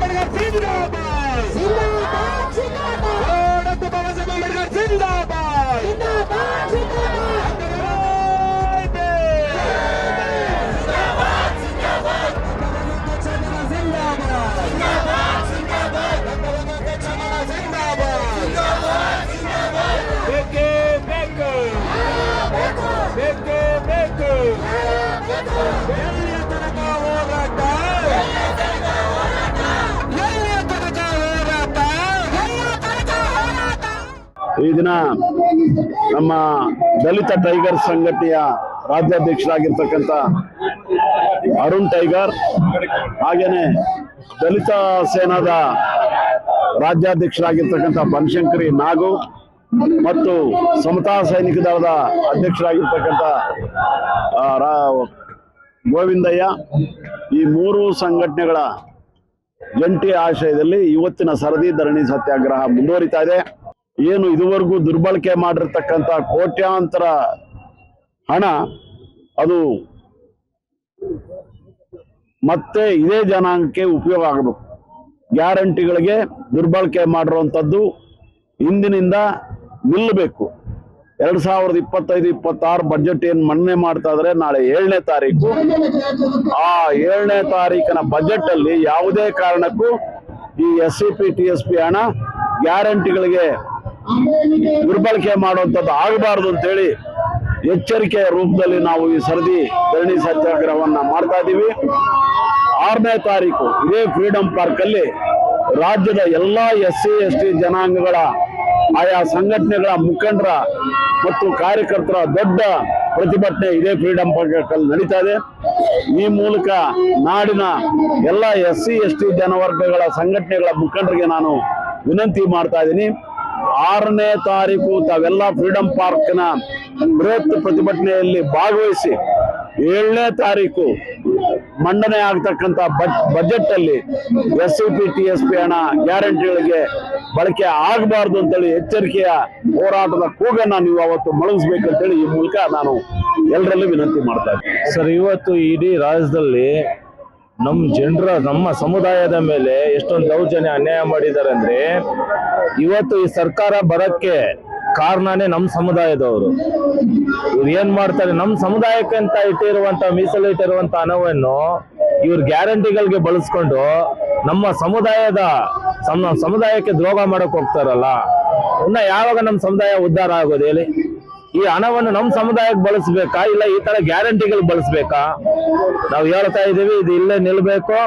¡Ahora tú a la pa! ¡Ahora a comer la pa! ಈ ದಿನ ನಮ್ಮ ದಲಿತ tiger ಸಂಘಟನೆಯ ರಾಜ್ಯಾಧ್ಯಕ್ಷರಾಗಿರ್ತಕ್ಕಂಥ ಅರುಣ್ ಟೈಗರ್ ಹಾಗೇನೆ ದಲಿತ ಸೇನಾದ ರಾಜ್ಯಾಧ್ಯಕ್ಷರಾಗಿರ್ತಕ್ಕಂಥ ಬನಶಂಕರಿ ನಾಗು ಮತ್ತು ಸಮತಾ ಸೈನಿಕ ದಳದ ಅಧ್ಯಕ್ಷರಾಗಿರ್ತಕ್ಕಂಥ ಗೋವಿಂದಯ್ಯ ಈ ಮೂರು ಸಂಘಟನೆಗಳ ಜಂಟಿ ಆಶಯದಲ್ಲಿ ಇವತ್ತಿನ ಸರದಿ ಧರಣಿ ಸತ್ಯಾಗ್ರಹ ಮುಂದುವರಿತಾ ಇದೆ. ಏನು ಇದುವರೆಗೂ ದುರ್ಬಳಕೆ ಮಾಡಿರ್ತಕ್ಕಂಥ ಕೋಟ್ಯಾಂತರ ಹಣ, ಅದು ಮತ್ತೆ ಇದೇ ಜನಾಂಗಕ್ಕೆ ಉಪಯೋಗ ಆಗಬೇಕು. ಗ್ಯಾರಂಟಿಗಳಿಗೆ ದುರ್ಬಳಕೆ ಮಾಡಿರುವಂಥದ್ದು ಇಂದಿನಿಂದ ನಿಲ್ಲಬೇಕು. ಎರಡ್ ಸಾವಿರದ ಇಪ್ಪತ್ತೈದು, ಇಪ್ಪತ್ತಾರು ಬಜೆಟ್ ಏನು ಮನ್ನಣೆ ಮಾಡ್ತಾ ಇದ್ರೆ ನಾಳೆ ಏಳನೇ ತಾರೀಕು. ಆ ಏಳನೇ ತಾರೀಕಿನ ಬಜೆಟ್ ಅಲ್ಲಿ ಯಾವುದೇ ಕಾರಣಕ್ಕೂ ಈ S C P T S P ಹಣ ಗ್ಯಾರಂಟಿಗಳಿಗೆ ದುರ್ಬಳಕೆ ಮಾಡುವಂಥದ್ದು ಆಗಬಾರ್ದು ಅಂತೇಳಿ ಎಚ್ಚರಿಕೆಯ ರೂಪದಲ್ಲಿ ನಾವು ಈ ಸರದಿ ಧರಣಿ ಸತ್ಯಾಗ್ರಹವನ್ನ ಮಾಡ್ತಾ ಇದ್ದೀವಿ ಆರನೇ ತಾರೀಕು ಇದೇ ಫ್ರೀಡಂ ಪಾರ್ಕ್ ಅಲ್ಲಿ ರಾಜ್ಯದ ಎಲ್ಲಾ ಎಸ್ ಸಿ ಎಸ್ ಟಿ ಜನಾಂಗಗಳ ಆಯಾ ಸಂಘಟನೆಗಳ ಮುಖಂಡರ ಮತ್ತು ಕಾರ್ಯಕರ್ತರ ದೊಡ್ಡ ಪ್ರತಿಭಟನೆ ಇದೇ ಫ್ರೀಡಂ ಪಾರ್ಕ್ ಅಲ್ಲಿ ನಡೀತಾ ಇದೆ. ಈ ಮೂಲಕ ನಾಡಿನ ಎಲ್ಲ ಎಸ್ ಸಿ ಎಸ್ ಟಿ ಜನವರ್ಗಗಳ ಸಂಘಟನೆಗಳ ಮುಖಂಡರಿಗೆ ನಾನು ವಿನಂತಿ ಮಾಡ್ತಾ ಇದ್ದೀನಿ. ಆರನೇ ತಾರೀಕು ತಾವೆಲ್ಲ ಫ್ರೀಡಂ ಪಾರ್ಕ್ನ ಬೃಹತ್ ಪ್ರತಿಭಟನೆಯಲ್ಲಿ ಭಾಗವಹಿಸಿ ಏಳನೇ ತಾರೀಕು ಮಂಡನೆ ಆಗ್ತಕ್ಕಂಥ ಬಜೆಟ್ ಅಲ್ಲಿ S P T S P ಹಣ ಗ್ಯಾರಂಟಿಗಳಿಗೆ ಬಳಕೆ ಆಗಬಾರ್ದು ಅಂತೇಳಿ ಎಚ್ಚರಿಕೆಯ ಹೋರಾಟದ ಕೂಗನ್ನ ನೀವು ಅವತ್ತು ಮೊಳಗಿಸ್ಬೇಕಂತೇಳಿ ಈ ಮೂಲಕ ನಾನು ಎಲ್ಲರಲ್ಲೂ ವಿನಂತಿ ಮಾಡ್ತಾ ಇದ್ದೀನಿ. ಸರ್, ಇವತ್ತು ಇಡೀ ರಾಜ್ಯದಲ್ಲಿ ನಮ್ಮ ಜನರ, ನಮ್ಮ ಸಮುದಾಯದ ಮೇಲೆ ಎಷ್ಟೊಂದು ದೌರ್ಜನ್ಯ ಅನ್ಯಾಯ ಮಾಡಿದ್ದಾರೆ ಅಂದರೆ, ಇವತ್ತು ಈ ಸರ್ಕಾರ ಬರಕ್ಕೆ ಕಾರಣನೇ ನಮ್ಮ ಸಮುದಾಯದವರು. ಇವ್ರು ಏನು ಮಾಡ್ತಾರೆ ನಮ್ಮ ಸಮುದಾಯಕ್ಕೆ ಅಂತ ಇಟ್ಟಿರುವಂತ ಮೀಸಲಿಟ್ಟಿರುವಂತ ಹಣವನ್ನು ಇವ್ರ ಗ್ಯಾರಂಟಿಗಳಿಗೆ ಬಳಸ್ಕೊಂಡು ನಮ್ಮ ಸಮುದಾಯದ, ಸಮ, ಸಮುದಾಯಕ್ಕೆ ದ್ರೋಹ ಮಾಡಕ್ ಹೋಗ್ತಾರಲ್ಲ, ಇನ್ನ ಯಾವಾಗ ನಮ್ಮ ಸಮುದಾಯ ಉದ್ಧಾರ ಆಗೋದು ಹೇಳಿ? ಈ ಹಣವನ್ನು ನಮ್ಮ ಸಮುದಾಯಕ್ಕೆ ಬಳಸ್ಬೇಕಾ? ಇಲ್ಲ ಈ ತರ ಗ್ಯಾರಂಟಿಗಳು ಬಳಸ್ಬೇಕಾ? ನಾವು ಹೇಳ್ತಾ ಇದೀವಿ ಇದು ಇಲ್ಲೇ ನಿಲ್ಬೇಕು.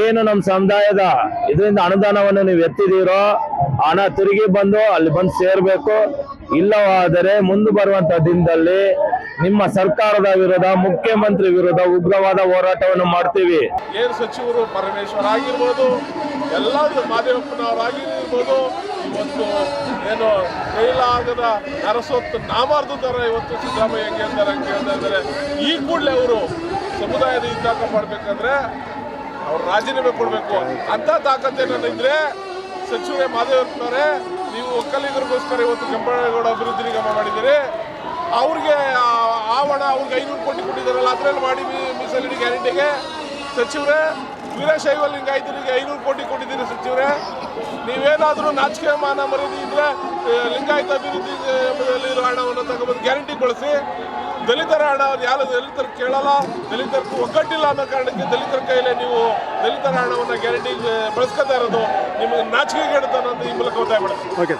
ಏನು ನಮ್ಮ ಸಮುದಾಯದ ಇದರಿಂದ ಅನುದಾನವನ್ನು ನೀವು ಎತ್ತಿದೀರೋ ಹಣ ತಿರುಗಿ ಬಂದು ಅಲ್ಲಿ ಬಂದು ಸೇರ್ಬೇಕು. ಇಲ್ಲವಾದರೆ ಮುಂದೆ ಬರುವಂತ ದಿನದಲ್ಲಿ ನಿಮ್ಮ ಸರ್ಕಾರದ ವಿರುದ್ಧ, ಮುಖ್ಯಮಂತ್ರಿ ವಿರುದ್ಧ ಉಗ್ರವಾದ ಹೋರಾಟವನ್ನು ಮಾಡ್ತೀವಿ. ಏನು ಸಚಿವರು ಪರಮೇಶ್ವರ್ ಆಗಿರ್ಬೋದು ಎಲ್ಲ ಮಾದೇವಪ್ಪನವರಾಗಿರ್ಬೋದು ಇವತ್ತು ಏನು ಕೈಲಾಗದ ಅರಸೊತ್ತು ನಾಮಾರ್ದು ಇವತ್ತು ಸಿದ್ದರಾಮಯ್ಯ ಹೆಂಗೆ ಅಂತಾರೆ ಹಂಗೆ ಇದ್ದಾರೆ. ಈ ಕೂಡಲೇ ಅವರು ಸಮುದಾಯದ ಇದ್ದಾಗ ಮಾಡಬೇಕಂದ್ರೆ ಅವ್ರು ರಾಜೀನಾಮೆ ಕೊಡಬೇಕು ಅಂತ ತಾಕತ್ತೇನ ಇದ್ರೆ ಸಚಿವರೇ ಮಾದೇವಪ್ಪನವರೇ ನೀವು ಒಕ್ಕಲಿಗರಿಗೋಸ್ಕರ ಇವತ್ತು ಕೆಂಪೇಗೌಡ ಅಭಿವೃದ್ಧಿ ನಿಗಮ ಮಾಡಿದ್ದೀರಿ. ಅವ್ರಿಗೆ ಆ- ಹಣ ಅವ್ರಿಗೆ ಐನೂರು ಕೋಟಿ ಕೊಟ್ಟಿದ್ದಾರಲ್ಲ, ಅದರಲ್ಲಿ ಮಾಡಿ ಮೀಸಲಿಡಿ ಗ್ಯಾರಂಟಿಗೆ ಸಚಿವರೇ ವೀರಶೈವ ಲಿಂಗಾಯತರಿಗೆ ಐನೂರು ಕೋಟಿ ಕೊಟ್ಟಿದ್ದೀರಿ ಸಚಿವರೇ. ನೀವೇನಾದರೂ ನಾಚಿಕೆ ಮಾನ ಮರೀದಿ ಇದ್ರೆ ಲಿಂಗಾಯತ ಅಭಿವೃದ್ಧಿಯಲ್ಲಿರೋ ಹಣವನ್ನು ತಗೊಬಂದು ಗ್ಯಾರಂಟಿ ಕೊಡಿಸಿ. ದಲಿತರ ಹಣ ಯಾರು ದಲಿತರು ಕೇಳಲ್ಲ. ದಲಿತರಿಗೂ ಒಗ್ಗಟ್ಟಿಲ್ಲ ಅನ್ನೋ ಕಾರಣಕ್ಕೆ ದಲಿತರ ಕೈಯಲ್ಲೇ ನೀವು ದಲಿತರ ಹಣವನ್ನು ಗ್ಯಾರಂಟಿ ಬಳಸ್ಕೊತಾ ಇರೋದು ನಿಮಗೆ ನಾಚಿಕೆ ಅನ್ನೋದು ಈ ಮೂಲಕ ಒತ್ತಾಯ ಓಕೆ.